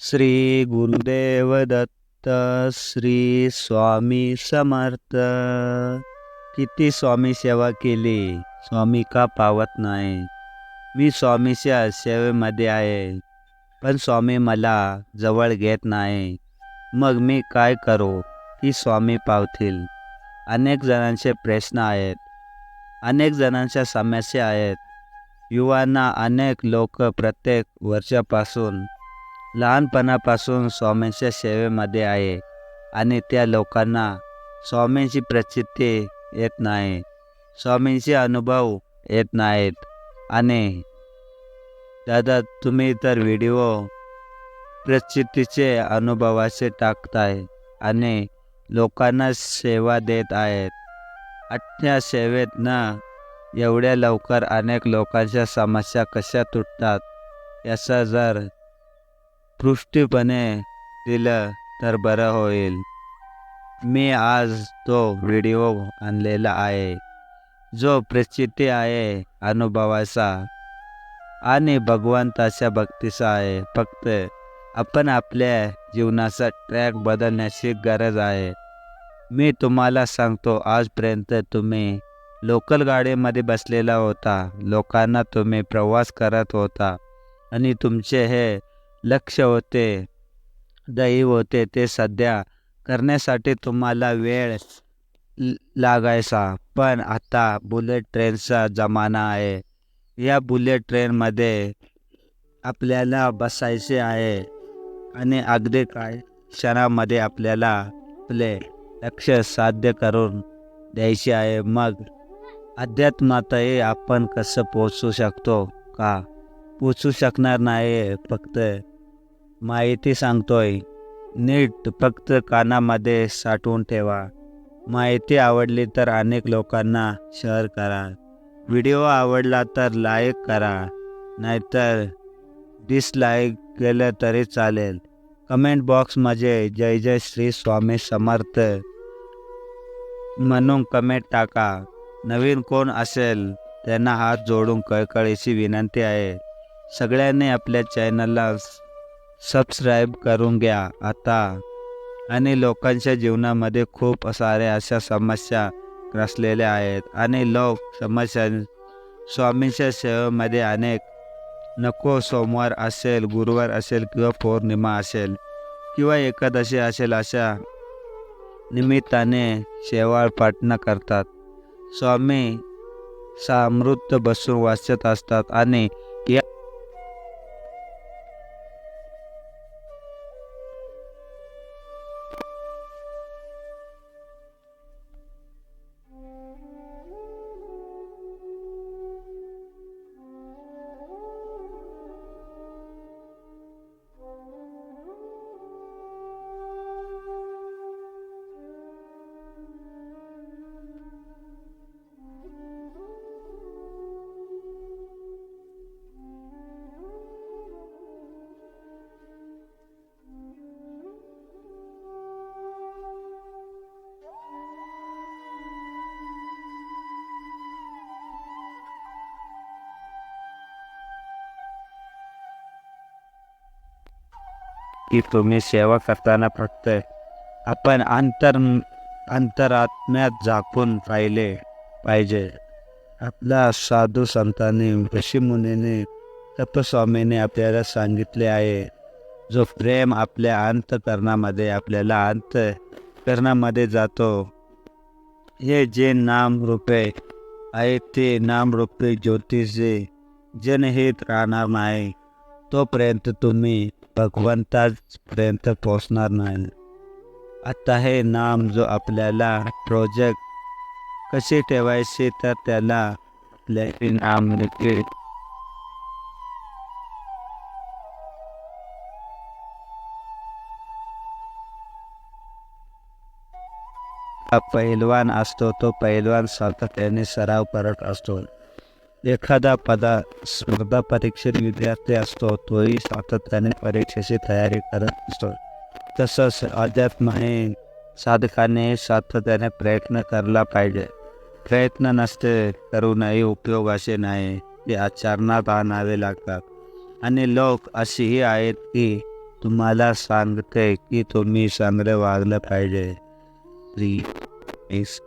श्री गुरुदेव दत्त श्री स्वामी समर्थ. किती स्वामी सेवा केली? स्वामी का पावत नाही? मी स्वामीच्या सेवेमध्ये आहे पण स्वामी मला जवळ घेत नाही. मग मी काय करू? की स्वामी पावतील. अनेक जणांचे प्रश्न आहेत अनेक जणांच्या समस्या आहेत. युवांना अनेक लोक प्रत्येक वर्षापासून लहानपणापासून स्वामींच्या सेवेमध्ये आहे आणि त्या लोकांना स्वामींची प्रचिती येत नाही. स्वामींचे अनुभव येत नाहीत. आणि दादा तुम्ही तर व्हिडिओ प्रचितीचे अनुभवाचे टाकताय आणि लोकांना सेवा देत आहेत. अठ्या सेवेत ना एवढ्या लवकर अनेक लोकांच्या समस्या कशा तुटतात याचा जर पृष्ठपणे दिलं तर बरं होईल. मी आज तो व्हिडिओ आणलेला आहे जो प्रचिती आहे अनुभवाचा. आणि भगवंताच्या भक्तीचा आहे फक्त आपण आपल्या जीवनाचा ट्रॅक बदलण्याची गरज आहे. मी तुम्हाला सांगतो आजपर्यंत तुम्ही लोकल गाडीमध्ये बसलेला होता. लोकांना तुम्ही प्रवास करत होता. आणि तुमचे हे लक्ष होते दैव होते ते सध्या करण्यासाठी तुम्हाला वेळ लागायचा. पण आता बुलेट ट्रेनचा जमाना आहे. या बुलेट ट्रेनमध्ये आपल्याला बसायचे आहे आणि अगदी काय क्षणामध्ये आपल्याला आपले लक्ष साध्य करून द्यायचे आहे. मग अध्यात्मातही आपण कसं पोचू शकतो का? पोचू शकणार नाही फक्त माहिती सांगतोय. नीट फक्त कानामध्ये साठवून ठेवा. माहिती आवडली तर अनेक लोकांना शेअर करा. व्हिडिओ आवडला तर लाईक करा. नाहीतर डिसलाईक केलं तरी चालेल. कमेंट बॉक्समध्ये जय जय श्री स्वामी समर्थ म्हणून कमेंट टाका. नवीन कोण असेल त्यांना हात जोडून कळकळीची विनंती आहे. सगळ्यांनी आपल्या चॅनलला सबस्क्राईब करून घ्या आता. आणि लोकांच्या जीवनामध्ये खूप साऱ्या अशा समस्या ग्रसलेल्या आहेत. आणि लोक समस्या स्वामींच्या सेवेमध्ये अनेक नको सोमवार असेल गुरुवार असेल किंवा पौर्णिमा असेल किंवा एकादशी असेल अशा निमित्ताने शेवाळ पाटणा करतात. स्वामी सामृत बसून वाचत असतात आणि की तुम्ही सेवा करताना फक्त आपण अंतर अंतरात्म्यात झाकून राहिले पाहिजे. आपल्या साधू संतांनी ऋषीमुनीने तपस्वामीने आपल्याला सांगितले आहे जो प्रेम आपल्या अंतकरणामध्ये आपल्याला अंतकरणामध्ये जातो. हे जे नाम रूपे आहे ते नामरूपी ज्योतिषे जनहित राहणार नाही. तोपर्यंत तुम्ही भगवंतापर्यंत पोचणार नाही. आता हे नाम जो आपल्याला प्रोजेक्ट कसे ठेवायचे तर त्याला आपल्या नाम लिखे. हा पैलवान असतो तो पैलवान सातत्याने सराव करत असतो. एखादा पदा स्पर्धा परीक्षेत विद्यार्थी असतो तोही सातत्याने परीक्षेची तयारी करत असतो. तसंच अध्यात्माने साधकाने सातत्याने प्रयत्न करला पाहिजे. प्रयत्न नसते करूनही उपयोगाचे नाही ते आचरणात आणावे लागतात. आणि लोक अशीही आहेत की तुम्हाला सांगते की तुम्ही चांगले वागलं पाहिजे. प्लीज